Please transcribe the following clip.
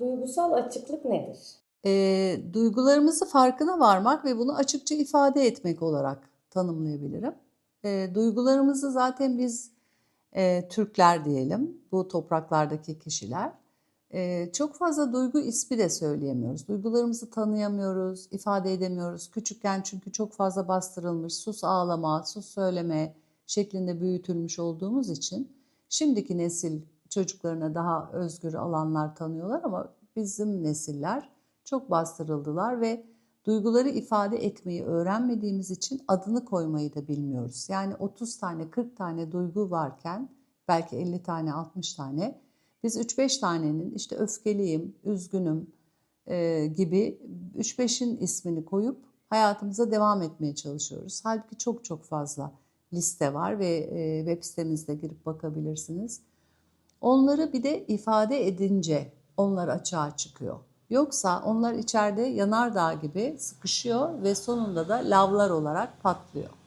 Duygusal açıklık nedir? E, duygularımızı farkına varmak ve bunu açıkça ifade etmek olarak tanımlayabilirim. E, duygularımızı zaten biz e, Türkler diyelim, bu topraklardaki kişiler e, çok fazla duygu ismi de söyleyemiyoruz. Duygularımızı tanıyamıyoruz, ifade edemiyoruz. Küçükken çünkü çok fazla bastırılmış, sus ağlama, sus söyleme şeklinde büyütülmüş olduğumuz için şimdiki nesil çocuklarına daha özgür alanlar tanıyorlar ama bizim nesiller çok bastırıldılar ve duyguları ifade etmeyi öğrenmediğimiz için adını koymayı da bilmiyoruz. Yani 30 tane 40 tane duygu varken belki 50 tane 60 tane biz 3-5 tanenin işte öfkeliyim, üzgünüm e, gibi 3-5'in ismini koyup hayatımıza devam etmeye çalışıyoruz. Halbuki çok çok fazla liste var ve e, web sitemizde girip bakabilirsiniz. Onları bir de ifade edince onlar açığa çıkıyor. Yoksa onlar içeride yanardağ gibi sıkışıyor ve sonunda da lavlar olarak patlıyor.